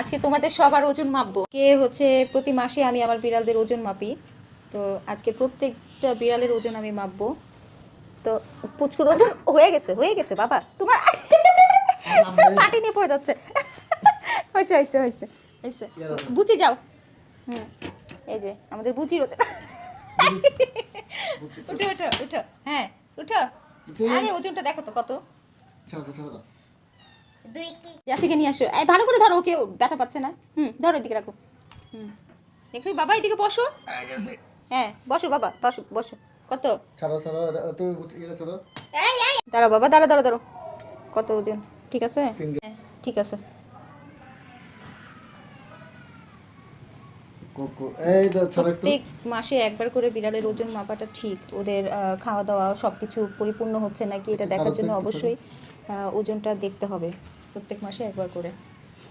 আজকে তোমাদের সবার ওজন মাপবো। কে হচ্ছে প্রতি মাসে আমি আমার বিড়ালদের ওজন মাপি। তো আজকে প্রত্যেকটা বিড়ালের ওজন আমি মাপবো। তো পুচকুর ওজন হয়ে গেছে হয়ে গেছে বাবা। তোমার পাটি নিয়ে পড়ে যাচ্ছে। হয়েছে হয়েছে হয়েছে হয়েছে। বুঝি যাও। হুম এই যে আমাদের বুঝির ওজন। উঠো উঠো উঠো। হ্যাঁ উঠো। আরে ওজনটা দেখো তো কত। দুই কি? জাসিকে নিয়ে আসো। এই ভালো করে ধরো ওকে ব্যথা পাচ্ছে না। হুম ধরো এদিকে রাখো। হুম। দেখো বাবা এদিকে বসো। হ্যাঁ বসো বাবা বসো বসো। কত? ছাড়ো ছাড়ো ইয়ে ছাড়ো। দাঁড়াও বাবা দাঁড়া দাঁড়া দাঁড়ো কত ওজন? ঠিক আছে? হ্যাঁ ঠিক আছে। কোকো এই তো ছাড়ো একটু। প্রত্যেক মাসে একবার করে বিড়ালের ওজন মাপাটা ঠিক। ওদের খাওয়া দাওয়া সবকিছু পরিপূর্ণ হচ্ছে নাকি এটা দেখার জন্য অবশ্যই আহ, ওজনটা দেখতে হবে। প্রত্যেক মাসে একবার করে।